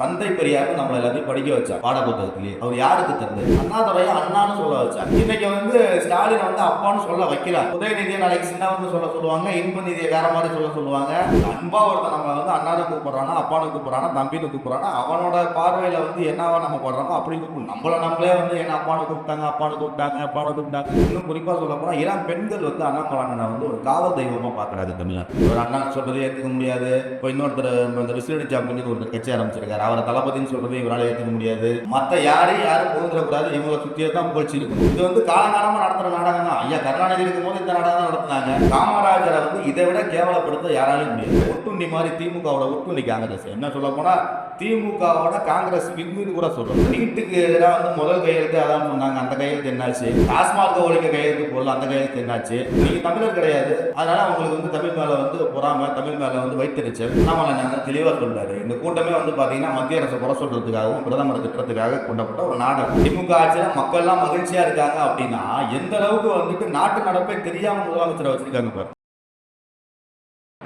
தந்தை பெரியார் நம்மள எல்லாத்தையும் படிக்க வச்சார் பாட புத்தகத்திலேயே அவர் யாருக்கு தந்து அண்ணாதுரைய அண்ணான்னு சொல்ல வச்சார். இன்னைக்கு வந்து ஸ்டாலின் வந்து அப்பான்னு சொல்ல வைக்கிறார். உதயநிதியை நாளைக்கு சின்ன வந்து சொல்ல சொல்லுவாங்க இன்ப நிதியை வேற மாதிரி சொல்ல சொல்லுவாங்க. அன்பா ஒருத்தன் நம்மளை வந்து அண்ணாவை கூப்பிடுறானா அப்பானு கூப்பிடுறானா தம்பின்னு கூப்பிடுறானா அவனோட பார்வையில வந்து என்னவா நம்ம போடுறோமோ அப்படி கூப்பிடும் நம்மள நம்மளே வந்து என்ன அப்பானு கூப்பிட்டாங்க அப்பானு கூப்பிட்டாங்க அப்பானு கூப்பிட்டாங்க. இன்னும் குறிப்பா சொல்ல போனா இளம் பெண்கள் வந்து அண்ணா வந்து ஒரு காவல் தெய்வமா பாக்குறாரு தமிழ்நாடு ஒரு அண்ணா சொல்றது ஏற்றுக்க முடியாது. இப்போ இன்னொருத்தர் இந்த விசிலடி சாம்பியன் ஒரு கட்சி ஆரம்பிச்சிருக்காரு. அவரை தளபதினு சொல்றதை இவரால் ஏற்றுக்க முடியாது. மற்ற யாரையும் யாரும் புகுந்துடக்கூடாது இவங்களை சுற்றியே தான் புகழ்ச்சி இருக்கும் இது வந்து காலகாலமாக நடத்துகிற நாடகம் தான் ஐயா கருணாநிதி இருக்கும்போது இந்த நாடகம் தான் நடத்துனாங்க. காமராஜரை வந்து இதை விட கேவலப்படுத்த யாராலையும் முடியாது. ஒட்டுண்ணி மாதிரி திமுகவோட ஒட்டுண்ணி காங்கிரஸ். என்ன சொல்ல போனால் திமுகவோட காங்கிரஸ் விண்மீது கூட சொல்றோம். நீட்டுக்கு எதிராக வந்து முதல் கையெழுத்து அதான் சொன்னாங்க. அந்த கையெழுத்து என்னாச்சு? டாஸ்மாக ஒழிக்க கையெழுத்து போடல. அந்த கையெழுத்து என்னாச்சு? நீங்க தமிழர் கிடையாது. அதனால அவங்களுக்கு வந்து தமிழ் மேல வந்து பொறாம தமிழ் மேல வந்து வைத்தறிச்சல் நம்மள நாங்கள் தெளிவாக சொல்றாரு. இந்த கூட்டமே வந்து பாத்தீங்கன்னா மத்திய அரசு குறை சொல்றதுக்காகவும் பிரதமர் திட்டத்துக்காக கொண்டப்பட்ட ஒரு நாடகம். திமுக ஆட்சியில மக்கள்லாம் மகிழ்ச்சியா இருக்காங்க அப்படின்னா எந்த அளவுக்கு வந்துட்டு நாட்டு நடப்பை தெரியாம முதலமைச்சரை வச்சிருக்காங்க பாரு.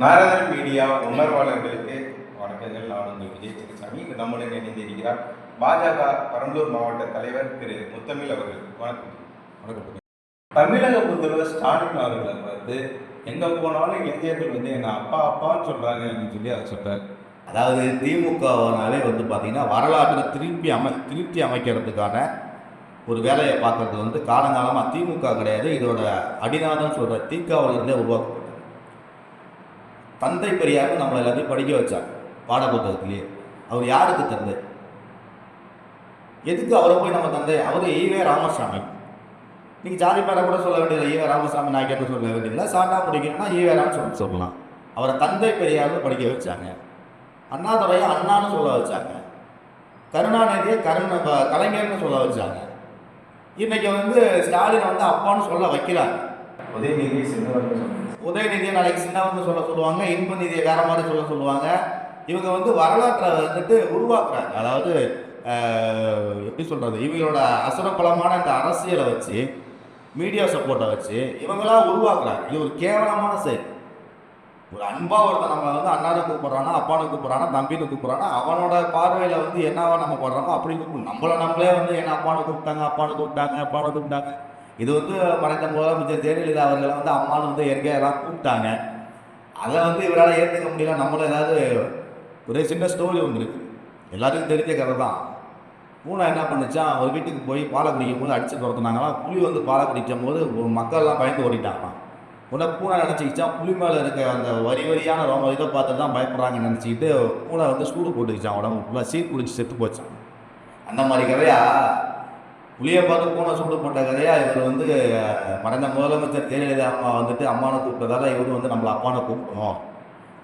நாரதன் மீடியா உணர்வாளர்களுக்கு வணக்கங்கள். நான் உங்கள் விஜய் சிறுசாமி இன்று நம்முடன் இணைந்திருக்கிறார் பாஜக பெரம்பலூர் மாவட்ட தலைவர் திரு முத்தமிழ் அவர்கள். வணக்கம். வணக்கம். தமிழக முதல்வர் ஸ்டாலின் அவர்கள் வந்து எங்க போனாலும் இந்தியர்கள் வந்து எங்க அப்பா அப்பான்னு சொல்றாங்க அப்படின்னு சொல்லி அதை சொல்றாரு. அதாவது திமுகனாலே வந்து பார்த்திங்கன்னா வரலாற்றில் திருப்பி அமை திருப்தி அமைக்கிறதுக்கான ஒரு வேலையை பார்க்கறது வந்து காலங்காலமாக திமுக கிடையாது. இதோட அடிநாதம் சொல்கிற தீக்காவிலிருந்தே உருவாக்கப்பட்டது. தந்தை பெரியார் நம்மளை எல்லாத்தையும் படிக்க வச்சார் பாடப்புத்தகத்திலேயே அவர் யாருக்கு தந்தை? எதுக்கு அவரை போய் நம்ம தந்தை? அவர் ஈவே ராமசாமி. நீங்கள் ஜாதி பேரை கூட சொல்ல வேண்டியதில்லை. ஈவே ராமசாமி நாயக்கர் சொல்ல வேண்டியதில்லை. சாண்டா பிடிக்கணும்னா ஈவே ராமசாமி சொல்லலாம். அவரை தந்தை பெரியார்னு படிக்க வச்சாங்க. அண்ணாதுரையை அண்ணான்னு சொல்ல வச்சாங்க. கருணாநிதியை கருண கலைஞர்னு சொல்ல வச்சாங்க. இன்னைக்கு வந்து ஸ்டாலினை வந்து அப்பான்னு சொல்ல வைக்கிறாங்க. உதயநிதி சின்னவர்கள் உதயநிதியை நாளைக்கு சின்னவன்னு சொல்ல சொல்லுவாங்க இன்ப நிதியை வேற மாதிரி சொல்ல சொல்லுவாங்க. இவங்க வந்து வரலாற்றை வந்துட்டு உருவாக்குறாங்க. அதாவது எப்படி சொல்றது? இவங்களோட அசுரப்பலமான இந்த அரசியலை வச்சு மீடியா சப்போர்ட்டை வச்சு இவங்களா உருவாக்குறாங்க. இது ஒரு கேவலமான செயல். ஒரு அன்பா ஒருத்தன் நம்ம வந்து அண்ணாவை கூப்பிடுறானா அப்பானு கூப்பிடுறானா தம்பின்னு கூப்பிடுறானா அவனோட பார்வையில வந்து என்னவா நம்ம போடுறோமோ அப்படி கூப்பிடும் நம்மள நம்மளே வந்து என்ன அப்பானு கூப்பிட்டாங்க அப்பானு கூப்பிட்டாங்க அப்பானு கூப்பிட்டாங்க. இது வந்து மறைந்த முதலமைச்சர் ஜெயலலிதா அவர்களை வந்து அம்மானு வந்து எங்கேயெல்லாம் கூப்பிட்டாங்க. அதை வந்து இவரால் ஏற்றுக்க முடியல. நம்மளும் ஏதாவது ஒரே சின்ன ஸ்டோரி ஒன்று இருக்குது எல்லாத்துக்கும் தெரிஞ்ச கதை தான். பூனை என்ன பண்ணுச்சான் ஒரு வீட்டுக்கு போய் பாலை குடிக்கும் போது அடிச்சு துரத்துனாங்களாம் புலி வந்து பாலை குடிக்கும் போது மக்கள்லாம் பயந்து ஓடிட்டாங்களாம். உடனே பூனை நினச்சிக்கிச்சான் புலி மேலே இருக்க அந்த வரி வரியான ரோம இதை பார்த்து தான் பயப்படுறாங்கன்னு நினச்சிக்கிட்டு பூனை வந்து சூடு போட்டுக்கிச்சான் உடம்பு ஃபுல்லாக சீட் குடிச்சு செத்து போச்சான் அந்த மாதிரி கதையா? புளியை பார்த்து பூனை சூடு போட்ட கதையா? இவர் வந்து மறைந்த முதலமைச்சர் ஜெயலலிதா அம்மா வந்துட்டு அம்மானை கூப்பிட்டதால இவர் வந்து நம்மளை அப்பானை கூப்பிடணும்.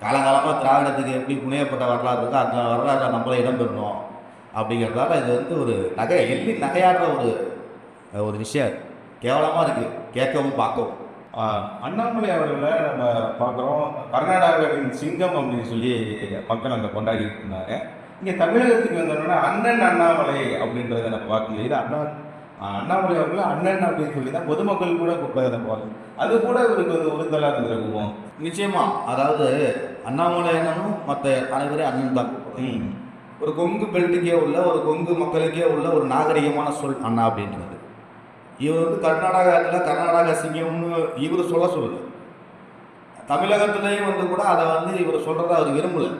காலங்காலமாக திராவிடத்துக்கு எப்படி புனையப்பட்ட வரலாறு இருக்கோ அந்த வரலாறு நம்மளை இடம்பெறணும் அப்படிங்கிறதால இது வந்து ஒரு நகை எள்ளி நகையாடுற ஒரு ஒரு விஷயம் கேவலமாக இருக்குது கேட்கவும் பார்க்கவும். அண்ணாமலை அவர்களை நம்ம பார்க்குறோம். கர்நாடகாவின் சிங்கம் அப்படின்னு சொல்லி மக்கள் அங்கே கொண்டாடிட்டு இருந்தாங்க. இங்கே தமிழகத்துக்கு வந்தோடனே அண்ணன் அண்ணாமலை அப்படின்றத நம்ம பார்க்க முடியுது அண்ணா அண்ணாமலை அவர்களை அண்ணன் அப்படின்னு சொல்லி தான் பொதுமக்கள் கூட கூப்பிடுறத பார்க்கணும். அது கூட இவருக்கு ஒரு உறுத்தலாக இருந்திருக்கும் நிச்சயமா. அதாவது அண்ணாமலை அண்ணனும் மற்ற அனைவரே அண்ணன் தான். ஒரு கொங்கு பெல்ட்டுக்கே உள்ள ஒரு கொங்கு மக்களுக்கே உள்ள ஒரு நாகரிகமான சொல் அண்ணா அப்படின்றது. இவர் வந்து கர்நாடகத்தில் கர்நாடக சிங்கம்னு இவர் சொல்ல சொல்லு தமிழகத்துலேயும் வந்து கூட அதை வந்து இவர் சொல்கிறத அவர் விரும்பலை.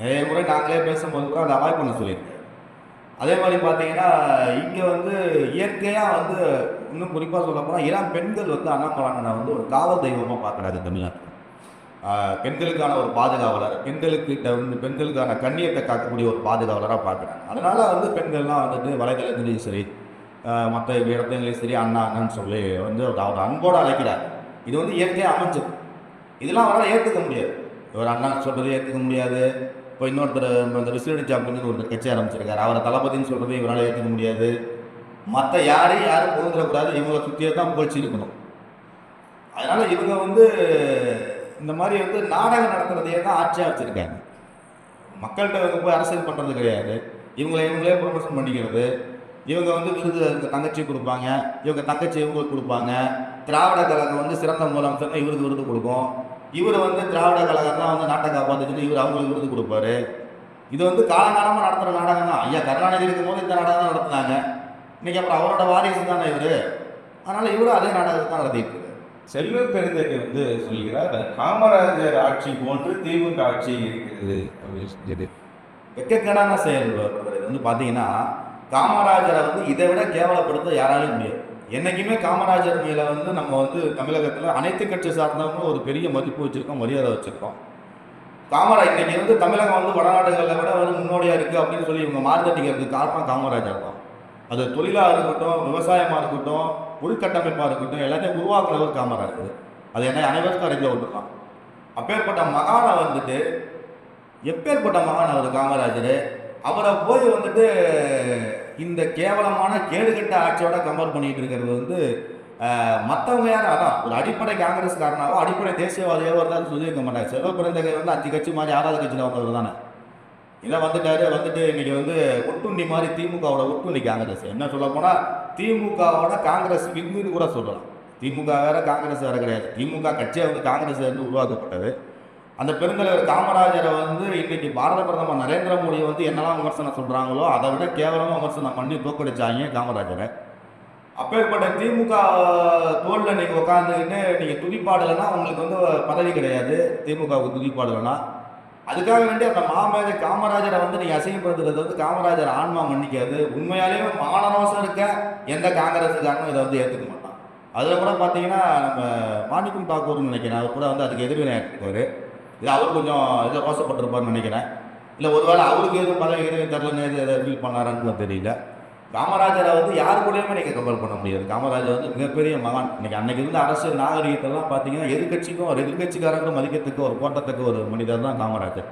நிறைய முறை நாங்களே பேசும்போது கூட அதை அவாய்ட் பண்ண சொல்லியிருக்கேன் அதே மாதிரி பார்த்தீங்கன்னா இங்கே வந்து இயற்கையாக வந்து இன்னும் குறிப்பாக சொல்ல போனால் இளம் பெண்கள் வந்து அண்ணா பழங்கனை வந்து ஒரு காவல் தெய்வமாக பார்க்குறாரு தமிழ்நாட்டில். பெண்களுக்கான ஒரு பாதுகாவலர் பெண்களுக்கிட்ட வந்து பெண்களுக்கான கண்ணியத்தை காக்கக்கூடிய ஒரு பாதுகாவலராக பார்க்குறாங்க அதனால் வந்து பெண்கள்லாம் வந்துட்டு வலைதளத்துலேயும் சரி மற்ற இடத்துலையும் சரி அண்ணா அண்ணன்னு சொல்லி வந்து அவர் அவர் அன்போடு அழைக்கிறார். இது வந்து இயற்கையாக அமைஞ்சது. இதெல்லாம் அவரால் ஏற்றுக்க முடியாது. ஒரு அண்ணா சொல்கிறது ஏற்றுக்க முடியாது. இப்போ இன்னொருத்தர் இந்த விசிலடி சாம்பியன் ஒரு கட்சி ஆரம்பிச்சிருக்காரு. அவரை தளபதின்னு சொல்கிறது இவரால் ஏற்றுக்க முடியாது. மற்ற யாரையும் யாரும் புகுந்துடக்கூடாது இவங்களை சுற்றியே தான் புகழ்ச்சி இருக்கணும். அதனால் இவங்க வந்து இந்த மாதிரி வந்து நாடகம் நடத்துகிறதையே தான் ஆட்சியாக வச்சுருக்காங்க. மக்கள்கிட்ட இவங்க போய் அரசியல் பண்ணுறது கிடையாது. இவங்களை இவங்களே ப்ரொமோஷன் பண்ணிக்கிறது. இவங்க வந்து விருது இவங்க தங்கச்சி கொடுப்பாங்க. இவங்க தங்கச்சி இவங்களுக்கு கொடுப்பாங்க. திராவிட கழகம் வந்து சிறந்த முதலமைச்சர்னா இவருக்கு விருது கொடுக்கும். இவர் வந்து திராவிட கழகம் தான் வந்து நாட்டை காப்பாற்றுச்சுன்னு இவர் அவங்களுக்கு விருது கொடுப்பாரு. இது வந்து காலகாலமாக நடத்துகிற நாடகம் தான் ஐயா கருணாநிதி இருக்கும்போது இந்த நாடகம் தான் நடத்துனாங்க. இன்னைக்கு அப்புறம் அவரோட வாரிசு தானே இவர்? அதனால் இவரும் அதே நாடகத்தை தான் நடத்திட்டு செல்வ பெருந்தகை வந்து சொல்கிறார் காமராஜர் ஆட்சி போன்று திமுக ஆட்சி இருக்கிறது. அப்படின்னு சொல்லி வெக்கக்கேடான செயல் வந்து பார்த்தீங்கன்னா காமராஜரை வந்து இதை விட கேவலப்படுத்த யாராலையும் முடியாது. என்னைக்குமே காமராஜர் மேலே வந்து நம்ம வந்து தமிழகத்தில் அனைத்து கட்சி சார்ந்தவங்களும் ஒரு பெரிய மதிப்பு வச்சுருக்கோம் மரியாதை வச்சுருக்கோம். காமராஜ் இன்னைக்கு வந்து தமிழகம் வந்து வடநாடுகளில் விட வந்து முன்னோடியாக இருக்குது அப்படின்னு சொல்லி இவங்க மாறுதட்டிக்கிறதுக்கு காரணம் காமராஜர் தான். அது தொழிலாக இருக்கட்டும் விவசாயமாக இருக்கட்டும் உள்கட்டமைப்பாக இருக்கட்டும் எல்லாத்தையும் உருவாக்குறவர் காமராஜர். அது என்ன அனைவருக்கும் அறிஞ்ச ஒன்று தான் அப்பேற்பட்ட மகானை வந்துட்டு எப்பேற்பட்ட மகான் அவர் காமராஜர்? அவரை போய் வந்துட்டு இந்த கேவலமான கேடுகட்ட ஆட்சியோட கம்பேர் பண்ணிட்டு இருக்கிறது வந்து மற்றவங்க யாரும் அதான் ஒரு அடிப்படை காங்கிரஸ்காரனாவோ அடிப்படை தேசியவாதியாவோ இருந்தாலும் சொல்லியிருக்க மாட்டாங்க செல்வ பிறந்தகை வந்து அஞ்சு கட்சி மாதிரி ஆறாவது கட்சியில் வந்தவர் தானே. இதை வந்துட்டாரு வந்துட்டு இன்னைக்கு வந்து ஒட்டுண்டி மாதிரி திமுகவோட ஒட்டுண்டி காங்கிரஸ். என்ன சொல்ல போனால் திமுகவோட காங்கிரஸ் விண்மீன் கூட சொல்லலாம். திமுக வேற காங்கிரஸ் வேற கிடையாது. திமுக கட்சியை வந்து காங்கிரஸ் வந்து உருவாக்கப்பட்டது. அந்த பெருந்தலைவர் காமராஜரை வந்து இன்னைக்கு பாரத பிரதமர் நரேந்திர மோடியை வந்து என்னெல்லாம் விமர்சனம் சொல்கிறாங்களோ அதை விட கேவலமாக விமர்சனம் பண்ணி தோக்கடிச்சாங்க காமராஜரை. அப்பேற்பட்ட திமுக தோளில் நீங்கள் உட்காந்துக்கிட்டு நீங்கள் துதிப்பாடலைன்னா உங்களுக்கு வந்து பதவி கிடையாது. திமுகவுக்கு துதிப்பாடலைன்னா. அதுக்காக வேண்டி அந்த மாமேதை காமராஜரை வந்து நீங்கள் அசிங்கப்படுத்துறது வந்து காமராஜர் ஆன்மா மன்னிக்காது. உண்மையாலேயே மானரோசம் இருக்க எந்த காங்கிரஸுக்காரனும் இதை வந்து ஏற்றுக்க மாட்டான். அதில் கூட பார்த்தீங்கன்னா நம்ம மாணிக்கம் தாக்கூர்னு நினைக்கிறேன். அவர் கூட வந்து அதுக்கு எதிர்வினையாட்டிருக்காரு இது அவர் கொஞ்சம் இதை ரோசப்பட்டிருப்பார்னு நினைக்கிறேன். இல்லை ஒருவேளை அவருக்கு எதுவும் பதவி எதுவும் தெரிலன்னு எதுவும் ஃபீல் பண்ணாரான்னு தெரியல. காமராஜரை வந்து யார் கூடயுமே நீங்கள் கம்பேர் பண்ண முடியாது. காமராஜர் வந்து மிகப்பெரிய மகான். இன்னைக்கு அன்னைக்கு இருந்த அரசியல் நாகரிகத்தெல்லாம் பார்த்தீங்கன்னா எதிர்கட்சிக்கும் ஒரு எதிர்கட்சிக்காரங்களும் மதிக்கத்துக்கு ஒரு போட்டத்துக்கு ஒரு மனிதர் தான் காமராஜர்.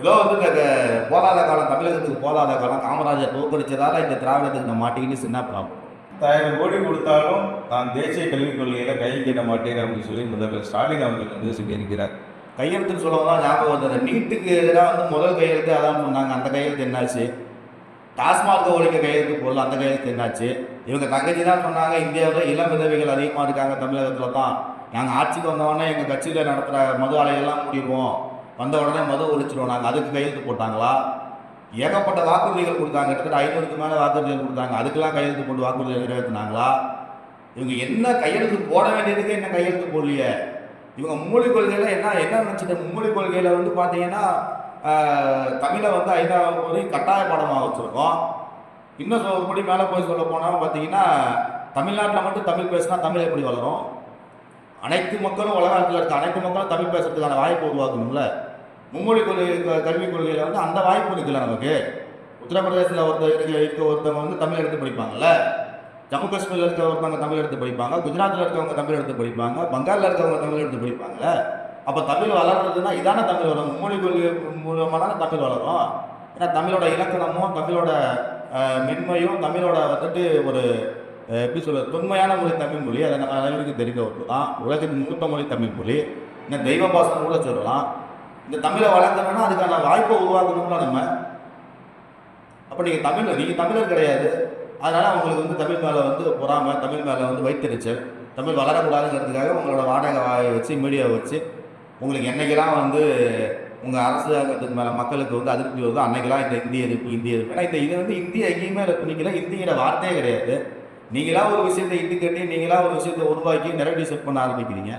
ஏதோ வந்து இந்த போதாத காலம் தமிழகத்துக்கு போதாத காலம் காமராஜர் தோற்கடிச்சதால இந்த திராவிடத்துக்கு நான் மாட்டிக்கிட்டு சின்ன ப்ராப்ளம் தயார் கோடி கொடுத்தாலும் நான் தேசிய கல்விக் கொள்கையில கையெழுத்திட மாட்டேன் அப்படின்னு சொல்லி முதல்வர் ஸ்டாலின் அவர்கள் வந்து சொல்லியிருக்கிறார். கையெழுத்துன்னு சொல்லவும் தான் ஞாபகம் வந்தது. நீட்டுக்கு எதிராக வந்து முதல் கையெழுத்து அதான் சொன்னாங்க. அந்த கையெழுத்து என்னாச்சு? டாஸ்மாக ஒழிக்க கையெழுத்து போடல. அந்த கையெழுத்து என்னாச்சு? இவங்க தங்கச்சி தான் சொன்னாங்க. இந்தியாவில் இளம் விதவைகள் அதிகமாக இருக்காங்க. தமிழகத்தில் தான். நாங்கள் ஆட்சிக்கு வந்தவொடனே எங்கள் கட்சியில் நடத்துகிற மது ஆலையெல்லாம் முடிவோம் வந்த உடனே மது ஒழிச்சிடுவோம் நாங்கள் அதுக்கு கையெழுத்து போட்டாங்களா? ஏகப்பட்ட வாக்குறுதிகள் கொடுத்தாங்க. கிட்டத்தட்ட ஐநூறுக்கு மேலே வாக்குறுதிகள் கொடுத்தாங்க. அதுக்கெல்லாம் கையெழுத்து போட்டு வாக்குறுதிகள் நிறைவேற்றினாங்களா? இவங்க என்ன கையெழுத்து போட வேண்டியதுக்கு என்ன கையெழுத்து போடலையே? இவங்க மூலிக் கொள்கையில் என்ன என்ன நினச்சிட்டு மும்மொழி கொள்கையில் வந்து பார்த்தீங்கன்னா தமிழை வந்து ஐந்தாவது வரையும் கட்டாய பாடமாக வச்சுருக்கோம். இன்னும் சொல்ல ஒருபடி மேலே போய் சொல்ல போனால் பார்த்தீங்கன்னா தமிழ்நாட்டில் மட்டும் தமிழ் பேசினா தமிழ் எப்படி வளரும்? அனைத்து மக்களும் உலகத்தில் இருக்க அனைத்து மக்களும் தமிழ் பேசுறதுக்கான வாய்ப்பு உருவாக்கணும்ல. மும்மொழி கொள்கை கல்விக் கொள்கையில் வந்து அந்த வாய்ப்பு இருக்குல்ல நமக்கு. உத்தரப்பிரதேசத்தில் ஒருத்தர் இருக்க ஒருத்தவங்க வந்து தமிழ் எடுத்து படிப்பாங்கல்ல. ஜம்மு காஷ்மீரில் இருக்கிறவங்க தமிழ் எடுத்து படிப்பாங்க குஜராத்தில் இருக்கவங்க தமிழ் எடுத்து படிப்பாங்க பங்காலில் இருக்கவங்க தமிழ் எடுத்து படிப்பாங்க. அப்போ தமிழ் வளர்றதுன்னா இதானே தமிழ் வரும் மும்மொழி கொள்கை மூலமாக தானே தமிழ் வளரும். ஏன்னா தமிழோட இலக்கணமும் தமிழோட மென்மையும் தமிழோட வந்துட்டு ஒரு எப்படி சொல்கிறது தொன்மையான மொழி தமிழ் மொழி. அதை நம்ம அனைவருக்கும் தெரிந்த ஒன்று தான். உலகத்தின் மூத்த மொழி தமிழ் மொழி. இந்த தெய்வ பாசனம் கூட சொல்லலாம். இந்த தமிழை வளர்க்கணும்னா அதுக்கான வாய்ப்பை உருவாக்கணும்னா நம்ம. அப்போ நீங்கள் தமிழ் நீங்கள் தமிழர் கிடையாது. அதனால் உங்களுக்கு வந்து தமிழ் மேலே வந்து பொறாமை தமிழ் மேலே வந்து வைத்தறிச்சல் தமிழ் வளரக்கூடாதுங்கிறதுக்காக உங்களோட வாடகை வாயை வச்சு மீடியாவை வச்சு உங்களுக்கு என்னைக்கெல்லாம் வந்து உங்கள் அரசாங்கத்துக்கு மேலே மக்களுக்கு வந்து அதிருப்தி வருதோ அன்னைக்கெல்லாம் இந்த இந்திய எதிர்ப்பு இந்திய எதிர்ப்பு. ஏன்னா இந்த இது வந்து இந்திய எங்கேயுமே துணிக்கல. இந்தியோட வார்த்தையே கிடையாது. நீங்களாம் ஒரு விஷயத்தை இட்டு கட்டி நீங்களா ஒரு விஷயத்தை உருவாக்கி நிறைவேற்றி செட் பண்ண ஆரம்பிக்கிறீங்க.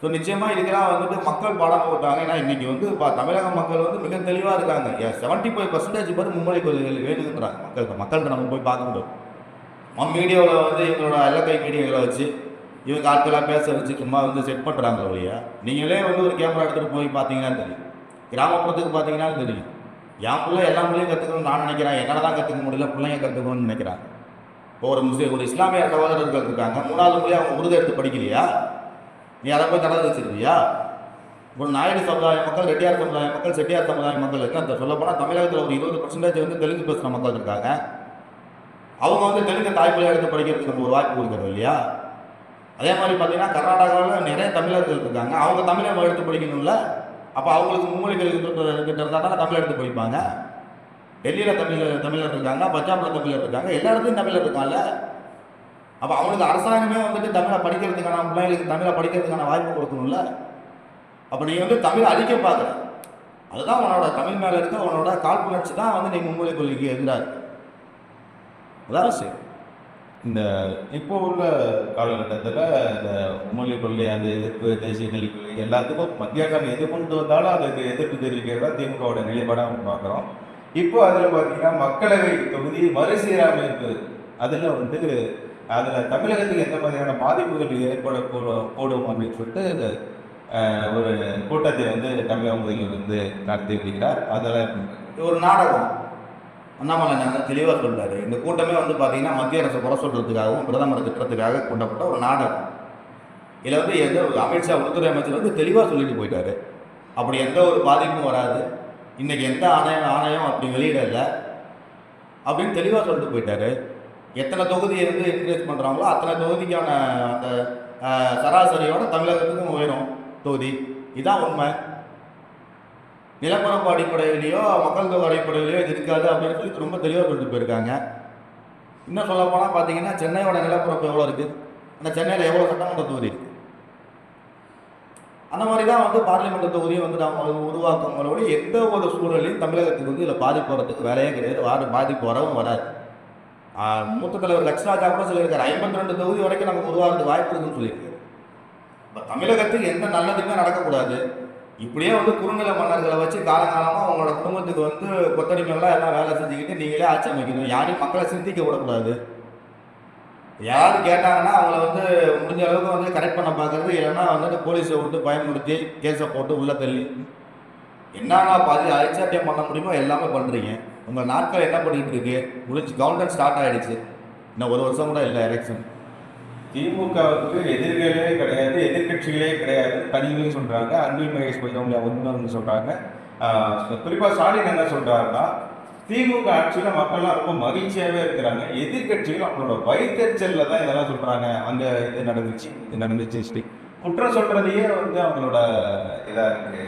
ஸோ நிச்சயமாக இதுக்கெல்லாம் வந்துட்டு மக்கள் பாடம் போட்டாங்க. ஏன்னா இன்றைக்கி வந்து இப்போ தமிழக மக்கள் வந்து மிக தெளிவாக இருக்காங்க. செவன்ட்டி ஃபைவ் பர்சன்டேஜ் பேர் மும்மொழி கொள்கைகள் வேணுங்கிறாங்க மக்கள் மக்கள்கிட்ட நம்ம போய் பார்க்க முடியும். நம்ம மீடியாவில் வந்து இவங்களோட எல்லாக்கை மீடியாக்களை வச்சு இவங்க ஆட்களாக பேச வச்சு சும்மா வந்து செட் பண்ணுறாங்க வழியா நீங்களே வந்து ஒரு கேமரா எடுத்துகிட்டு போய் பார்த்தீங்கன்னா தெரியும். கிராமப்புறத்துக்கு பார்த்தீங்கன்னா தெரியும். என் பிள்ளை எல்லா மொழியும் கற்றுக்கணும்னு நான் நினைக்கிறேன். என்னால் தான் கற்றுக்க முடியல பிள்ளைங்க கற்றுக்கணும்னு நினைக்கிறாங்க. இப்போ ஒரு முஸ்லீம் ஒரு இஸ்லாமிய சகோதரர்கள் இருக்காங்க. மூணாவது மொழி அவங்க உருது எடுத்து படிக்கலையா? நீ அதை போய் தடவை வச்சிருவியா ஒரு நாயுடு சமுதாய மக்கள் ரெட்டியார் சமுதாய மக்கள் செட்டியார் சமுதாய மக்கள் இருக்கு அந்த சொல்ல போனால் தமிழகத்தில் ஒரு இருபது பர்சன்டேஜ் வந்து தெலுங்கு பேசுகிற மக்கள் இருக்காங்க. அவங்க வந்து தெலுங்கு தாய்மொழியாக எடுத்து படிக்கிறதுக்கு நம்ம ஒரு வாய்ப்பு கொடுக்குறோம் இல்லையா? அதே மாதிரி பார்த்தீங்கன்னா கர்நாடகாவில் நிறைய தமிழர்கள் இருக்காங்க. அவங்க தமிழை எடுத்து படிக்கணும்ல? அப்போ அவங்களுக்கு மும்மொழிகள் இருக்கிட்டு இருந்தால் தானே தமிழ் எடுத்து படிப்பாங்க? டெல்லியில் தமிழ் தமிழர் இருக்காங்க பஞ்சாபில் தமிழர் இருக்காங்க எல்லா இடத்துலையும் தமிழர் இருக்காங்கல்ல? அப்போ அவனுக்கு அரசாங்கமே வந்துட்டு தமிழை படிக்கிறதுக்கான பிள்ளைங்களுக்கு தமிழை படிக்கிறதுக்கான வாய்ப்பு கொடுக்கணும்ல? அப்போ நீ வந்து தமிழை அழிக்க பார்க்குற. அதுதான் உன்னோட தமிழ் மேலே இருக்க உன்னோட காழ்ப்புணர்ச்சி தான் வந்து நீ மும்மொழி கொள்கைக்கு எதிராக அதான் சரி? இந்த இப்போ உள்ள காலகட்டத்தில் இந்த மொழி கொள்கை அந்த எதிர்ப்பு தேசிய நெறி கொள்கை எல்லாத்துக்கும் மத்திய அரசாங்கம் எது கொண்டு வந்தாலும் அதுக்கு எதிர்ப்பு தெரிவிக்கிறதா திமுகவோட நிலைப்பாடாக நம்ம பார்க்குறோம். இப்போ அதில் பார்த்தீங்கன்னா மக்களவை தொகுதி மறுசீரமைப்பு அதில் வந்து அதில் தமிழகத்துக்கு எந்த மாதிரியான பாதிப்புகள் ஏற்பட கூடும் போடும் அப்படின்னு சொல்லிட்டு ஒரு கூட்டத்தை வந்து தமிழக முதல்வர் வந்து நடத்தி இருக்கிறார். அதில் ஒரு நாடகம். அண்ணாமலை நாங்கள் தெளிவாக சொல்றாரு. இந்த கூட்டமே வந்து பார்த்தீங்கன்னா மத்திய அரசு குறை சொல்கிறதுக்காகவும் பிரதமர் திட்டத்துக்காக கொண்டப்பட்ட ஒரு நாடகம். இதில் வந்து எந்த ஒரு அமித்ஷா உள்துறை அமைச்சர் வந்து தெளிவாக சொல்லிட்டு போயிட்டாரு. அப்படி எந்த ஒரு பாதிப்பும் வராது. இன்றைக்கி எந்த ஆணையம் ஆணையம் அப்படி வெளியிடலை அப்படின்னு தெளிவாக சொல்லிட்டு போயிட்டாரு. எத்தனை தொகுதி இருந்து என்கரேஜ் பண்ணுறாங்களோ அத்தனை தொகுதிக்கான அந்த சராசரியோட தமிழகத்துக்கும் உயரும் தொகுதி. இதுதான் உண்மை. நிலப்பரப்பு அடிப்படையிலையோ மக்கள் தொகை அடிப்படையிலையோ இது இருக்காது அப்படின்னு சொல்லி ரொம்ப தெளிவாக சொல்லிட்டு போயிருக்காங்க. இன்னும் சொல்ல போனால் பார்த்தீங்கன்னா சென்னையோட நிலப்பரப்பு எவ்வளோ இருக்குது ஆனால் சென்னையில் எவ்வளோ சட்டமன்ற தொகுதி இருக்குது அந்த மாதிரி தான் வந்து பார்லிமெண்ட் தொகுதியை வந்து நம்ம உருவாக்கும் எந்த ஒரு சூழலையும் தமிழகத்துக்கு வந்து இதில் பாதிப்பு வரதுக்கு வேலையே கிடையாது. வார பாதிப்பு வரவும் வராது. மூத்த தலைவர் லட்சராஜா கூட சொல்லியிருக்காரு ஐம்பத்தி ரெண்டு தொகுதி வரைக்கும் நமக்கு உருவாகிறது வாய்ப்பு இருக்குன்னு சொல்லியிருக்காரு. இப்போ தமிழகத்துக்கு எந்த நல்லதுமே நடக்கக்கூடாது. இப்படியே வந்து குறுநில மன்னர்களை வச்சு காலங்காலமாக அவங்களோட குடும்பத்துக்கு வந்து கொத்தடிமைகளாக எல்லாம் வேலை செஞ்சுக்கிட்டு நீங்களே ஆட்சி அமைக்கணும். யாரையும் மக்களை சிந்திக்க விடக்கூடாது. யார் கேட்டாங்கன்னா அவங்கள வந்து முடிஞ்ச அளவுக்கு வந்து கரெக்ட் பண்ண பார்க்கறது இல்லைன்னா வந்துட்டு போலீஸை விட்டு பயன்படுத்தி கேஸை போட்டு உள்ளே தள்ளி. என்னென்ன பாதி அரிச்சாட்டியம் பண்ண முடியுமோ எல்லாமே பண்ணுறீங்க உங்கள் நாட்கள் என்ன பண்ணிட்டு இருக்கு? முடிஞ்சு கவர்மெண்ட் ஸ்டார்ட் ஆகிடுச்சு இன்னும் ஒரு வருஷம் கூட இல்லை எலெக்ஷன் திமுகவுக்கு எதிர்களே கிடையாது எதிர்க்கட்சிகளே கிடையாது தனிகளையும் சொல்கிறாங்க அன்பில் மகேஷ் பொய்யாமொழி ஒன்று சொல்கிறாங்க குறிப்பாக ஸ்டாலின் என்ன சொல்கிறாருன்னா திமுக ஆட்சியில் மக்கள்லாம் ரொம்ப மகிழ்ச்சியாகவே இருக்கிறாங்க. எதிர்கட்சிகள் அவங்களோட வைத்தறிச்சலில் தான் இதெல்லாம் சொல்கிறாங்க அந்த இது நடந்துச்சு இது நடந்துச்சு ஸ்ரீ குற்றம் சொல்கிறதையே வந்து அவங்களோட இதாக இருக்குது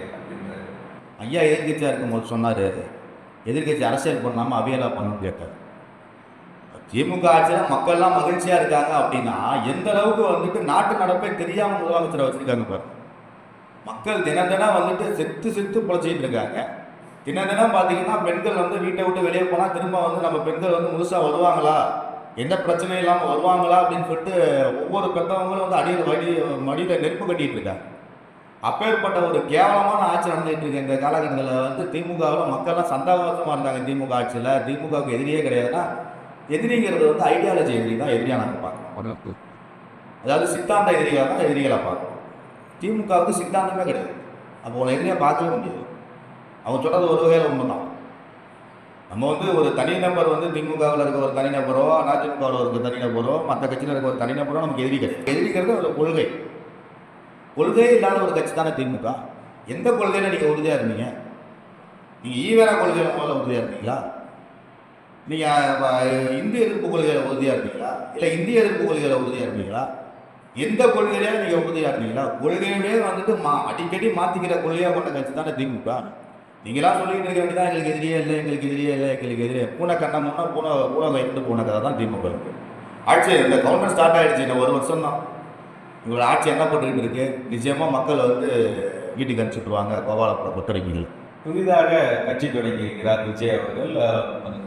ஐயா எதிர்கட்சியாக இருக்கும்போது சொன்னார் எதிர்கட்சி அரசியல் பண்ணாமல் அவையெல்லாம் பண்ணணும்னு கேட்டார். திமுக ஆட்சியில் மக்கள்லாம் மகிழ்ச்சியாக இருக்காங்க அப்படின்னா எந்த அளவுக்கு வந்துட்டு நாட்டு நடப்பை தெரியாமல் முதலமைச்சரை வச்சுருக்காங்க பாரு. மக்கள் தினம் தினம் வந்துட்டு செத்து செத்து பிழைச்சிட்டு இருக்காங்க. தினம் தினம் பார்த்தீங்கன்னா பெண்கள் வந்து வீட்டை விட்டு வெளியே போனால் திரும்ப வந்து நம்ம பெண்கள் வந்து முழுசாக வருவாங்களா? எந்த பிரச்சனையும் இல்லாமல் வருவாங்களா? அப்படின்னு சொல்லிட்டு ஒவ்வொரு பெற்றவங்களும் வந்து அடியில் வடி மடியில் நெருப்பு கட்டிகிட்டு இருக்காங்க. அப்பேற்பட்ட ஒரு கேவலமான ஆட்சி நடந்துகிட்டு இருக்கு இந்த காலகட்டத்தில் வந்து திமுகவில் மக்கள்லாம் சந்தாபமாக இருந்தாங்க. திமுக ஆட்சியில் திமுகவுக்கு எதிரியே கிடையாதுன்னா எதிரிங்கிறது வந்து ஐடியாலஜி எதிரி தான். எதிரியாக நாங்கள் பார்க்கணும் அதாவது சித்தாந்த எதிரியாக தான் எதிரிகளை பார்க்கணும் திமுகவுக்கு சித்தாந்தமே கிடையாது. அப்போ உங்களை எதிரியாக பார்க்கவே முடியாது. அவங்க சொல்கிறது ஒரு வகையில் உண்மை தான் நம்ம வந்து ஒரு தனிநபர் வந்து திமுகவில் இருக்க ஒரு தனிநபரோ அதிமுகவில் இருக்க தனிநபரோ மற்ற கட்சியில் இருக்க ஒரு தனிநபரோ நமக்கு எதிரி கிடையாது. எதிரிக்கிறது ஒரு கொள்கை. கொள்கையே இல்லாத ஒரு கட்சி தானே திமுக? எந்த கொள்கையில் நீங்கள் உறுதியாக இருந்தீங்க? நீங்கள் ஈவேரா கொள்கையில் முதல்ல உறுதியாக இருந்தீங்களா? நீங்கள் இந்திய எதிர்ப்பு கொள்கையில் உறுதியாக இருந்தீங்களா? இல்லை இந்திய எதிர்ப்பு கொள்கையில் உறுதியாக இருந்தீங்களா? எந்த கொள்கையிலே நீங்கள் உறுதியாக இருந்தீங்களா? கொள்கையவே வந்துட்டு மா அடிக்கடி மாற்றிக்கிற கொள்கையாக கொண்ட கட்சி தானே திமுக. நீங்களாம் சொல்லிட்டு இருக்க வேண்டியதான் எங்களுக்கு எதிரியே இல்லை எங்களுக்கு எதிரியே இல்லை எங்களுக்கு எதிரே பூனை கண்ணம்னா பூனை பூனை வைத்து பூனை கதை தான் திமுக இருக்குது ஆட்சி இந்த கவர்மெண்ட் ஸ்டார்ட் ஆகிடுச்சு இன்னும் ஒரு வருஷம் தான் இவங்களோட ஆட்சி என்ன பண்ணிட்டு இருக்கு? நிச்சயமாக மக்கள் வந்து வீட்டுக்கு அனுப்பிச்சுட்ருவாங்க கோபாலபுரம் ஒத்துழைப்புகள் புதிதாக கட்சி தொடங்கி இருக்கிறார் விஜய் அவர்கள்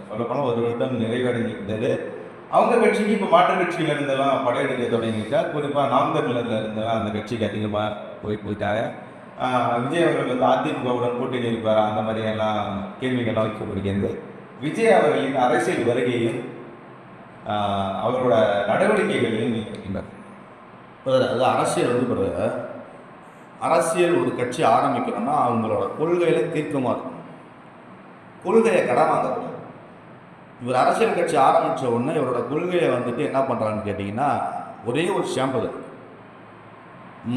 சொல்லப்போனால் ஒரு வருடம் நிறைவடைந்திருந்தது அவங்க கட்சிக்கு இப்போ மாற்று கட்சியில் இருந்தெல்லாம் படையெடுக்க தொடங்கிட்டார் குறிப்பாக நாம் இருந்தெல்லாம் அந்த கட்சிக்கு அதிகமாக போய் போயிட்டாங்க. விஜய் அவர்கள் வந்து அதிமுகவுடன் கூட்டணி இருப்பார் அந்த மாதிரியெல்லாம் கேள்விகள்லாம் வைக்கப்படுகிறது விஜய் அவர்களின் அரசியல் வருகையும் அவரோட நடவடிக்கைகளையும் நீங்கள் அது அரசியல் வந்து பிறகு அரசியல் ஒரு கட்சி ஆரம்பிக்கணும்னா அவங்களோட கொள்கையில் தீர்க்கமாக இருக்கும் கொள்கையை கடன் வாங்கக்கூடாது இவர் அரசியல் கட்சி ஆரம்பித்த உடனே இவரோட கொள்கையை வந்துட்டு என்ன பண்ணுறாங்கன்னு கேட்டிங்கன்னா ஒரே ஒரு சாம்பிள்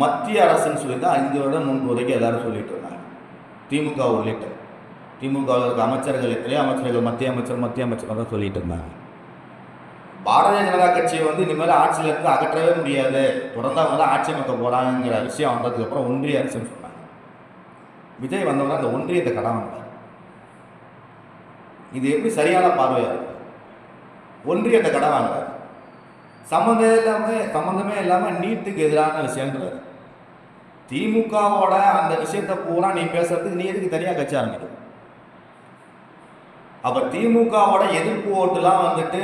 மத்திய அரசுன்னு சொல்லி தான் ஐந்து வருடம் முன்பு வரைக்கும் எல்லாரும் சொல்லிட்டு இருந்தாங்க. திமுக உள்ளிட்ட திமுகவில் இருக்க அமைச்சர்கள் எத்தனையோ அமைச்சர்கள் மத்திய அமைச்சர் மத்திய அமைச்சர் தான் சொல்லிட்டு இருந்தாங்க. பாரதிய ஜனதா கட்சியை வந்து இனிமேல் ஆட்சியில் இருந்து அகற்றவே முடியாது. தொடர்ந்து அவங்க தான் ஆட்சி அமைக்க போகிறாங்கிற விஷயம் வந்ததுக்கப்புறம் ஒன்றிய அரசுன்னு சொன்னாங்க. விஜய் வந்தவங்க அந்த ஒன்றியத்தை கடன் வந்தார் இது எப்படி சரியான பார்வையாக இருக்கு? ஒன்றியத்தை கடன் வாங்குறாரு சம்மந்தமே இல்லாமல் சம்மந்தமே இல்லாமல் நீட்டுக்கு எதிரான விஷயங்கள் திமுகவோட அந்த விஷயத்தை பூரா நீ பேசுறதுக்கு நீ எதுக்கு தனியாக கட்சி ஆரம்பிக்கும் அப்ப திமுகவோட எதிர்ப்பு ஓட்டுலாம் வந்துட்டு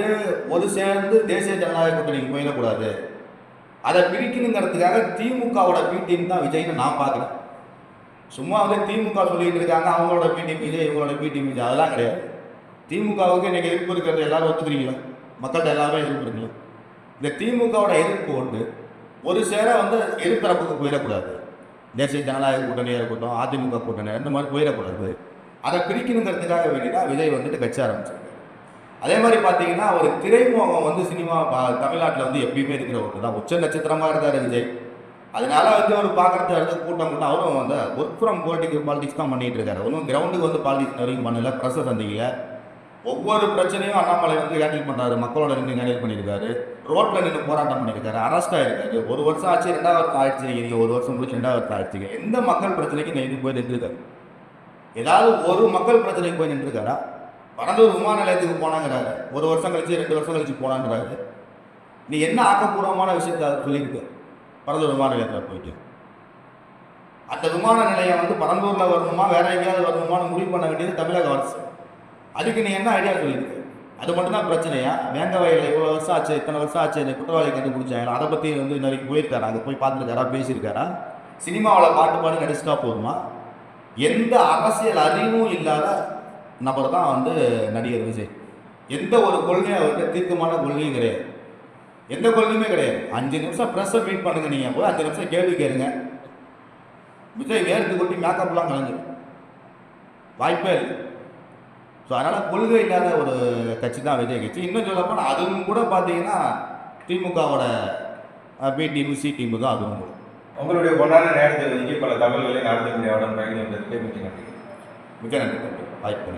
ஒரு சேர்ந்து தேசிய ஜனநாயக கூட்டணிக்கு போயிடக்கூடாது. அதை பிரிக்கணுங்கிறதுக்காக திமுகவோட பிடின்னு தான் விஜய்னு நான் பார்க்குறேன் சும்மா வந்து திமுக சொல்லிட்டு இருக்காங்க அவங்களோட பி விஜய் இவங்களோட பி விஜய் அதெல்லாம் கிடையாது. திமுகவுக்கு இன்றைக்கி எதிர்ப்பு இருக்கிறது எல்லாரும் ஒத்துக்கிறீங்களா? மக்கள்கிட்ட எல்லாருமே எதிர்ப்பு இருக்குல்ல இந்த திமுகவோட எதிர்ப்பு ஓட்டு ஒரு சேர வந்து எதிர்த்தரப்புக்கு போயிடக்கூடாது. தேசிய ஜனநாயக கூட்டணியாக இருக்கட்டும் அதிமுக கூட்டணி இந்த மாதிரி போயிடக்கூடாது. அதை பிரிக்கணுங்கிறதுக்காக வேண்டிதான் விஜய் வந்துட்டு கட்சி ஆரம்பிச்சிருக்காரு. அதே மாதிரி பார்த்தீங்கன்னா ஒரு திரைமுகம் வந்து சினிமா தமிழ்நாட்டில் வந்து எப்பயுமே இருக்கிற ஒன்று தான் உச்ச நட்சத்திரமாக இருந்தார் விஜய். அதனால வந்து அவர் பார்க்கறது வந்து கூட்டம் கூட்டம் அவரும் வந்து ஒர்க் ஃப்ரம் பாலிட்டிக்ஸ் பாலிடிக்ஸ் தான் பண்ணிகிட்டு இருக்காரு. ஒன்றும் கிரவுண்டுக்கு வந்து பாலிடிக்ஸ் வரைக்கும் பண்ணல ப்ரெஸ்ஸை சந்திக்கல. ஒவ்வொரு பிரச்சனையும் அண்ணாமலை வந்து ஹேண்டில் பண்ணுறாரு மக்களோட நின்று ஹேண்டில் பண்ணியிருக்காரு ரோட்டில் நின்று போராட்டம் பண்ணியிருக்காரு அரெஸ்ட் இருக்காரு ஒரு வருஷம் ஆச்சு ரெண்டாவது வருஷம் ஆயிடுச்சு. ஒரு வருஷம் முடிச்சு ரெண்டாவது வருஷம் ஆயிடுச்சு. எந்த மக்கள் பிரச்சனைக்கு நீங்க போய் நின்றுருக்காரு ஏதாவது ஒரு மக்கள் பிரச்சனைக்கு போய் நின்றுருக்காரா? பரந்தூர் விமான நிலையத்துக்கு போனாங்கிறாரு. ஒரு வருஷம் கழிச்சு ரெண்டு வருஷம் கழிச்சு போனாங்கிறாரு. நீ என்ன ஆக்கப்பூர்வமான விஷயத்த சொல்லியிருக்க பரந்தூர் விமான நிலையத்தில் போயிட்டு? அந்த விமான நிலையம் வந்து பரந்தூரில் வரணுமா வேற எங்கேயாவது வரணுமான்னு முடிவு பண்ண வேண்டியது தமிழக அரசு. அதுக்கு நீ என்ன ஐடியா சொல்லியிருக்கு அது மட்டும்தான் பிரச்சனையா? வேங்க வயலில் இவ்வளோ வருஷம் ஆச்சு இத்தனை வருஷம் ஆச்சு இந்த குற்றவாளி கண்டுபிடிச்சாங்க அதை பற்றி வந்து இன்ன வரைக்கும் போயிருக்காரா? அங்கே போய் பார்த்துருக்காரா? பேசியிருக்காரா? சினிமாவில் பாட்டு பாடு நடிச்சுட்டா போதுமா? எந்த அரசியல் அறிவும் இல்லாத நபர் தான் வந்து நடிகர் விஜய். எந்த ஒரு கொள்கையும் அவர்கிட்ட தீர்க்கமான கொள்கையும் கிடையாது. எந்த கொள்கையுமே கிடையாது. அஞ்சு நிமிஷம் ப்ரெஸ்ஸை மீட் பண்ணுங்க நீங்கள் போய் அஞ்சு நிமிஷம் கேள்வி கேளுங்க. விஜய் வேர்த்து கொட்டி மேக்கப்லாம் கலந்து வாய்ப்பே இல்லை. ஸோ அதனால் கொள்கை இல்லாத ஒரு கட்சி தான் விஜய் கட்சி. இன்னும் சொல்லப்போனால் அதுவும் கூட பார்த்தீங்கன்னா திமுகவோட பி டீமு சி டீமு தான் அதுவும் கூட. உங்களுடைய பொன்னான நேரத்தை ஒதுக்கி பல தகவல்களை நடத்த முடியாத பயணம் வந்ததுக்கு மிக்க நன்றி. மிக நன்றி. வாய்ப்பு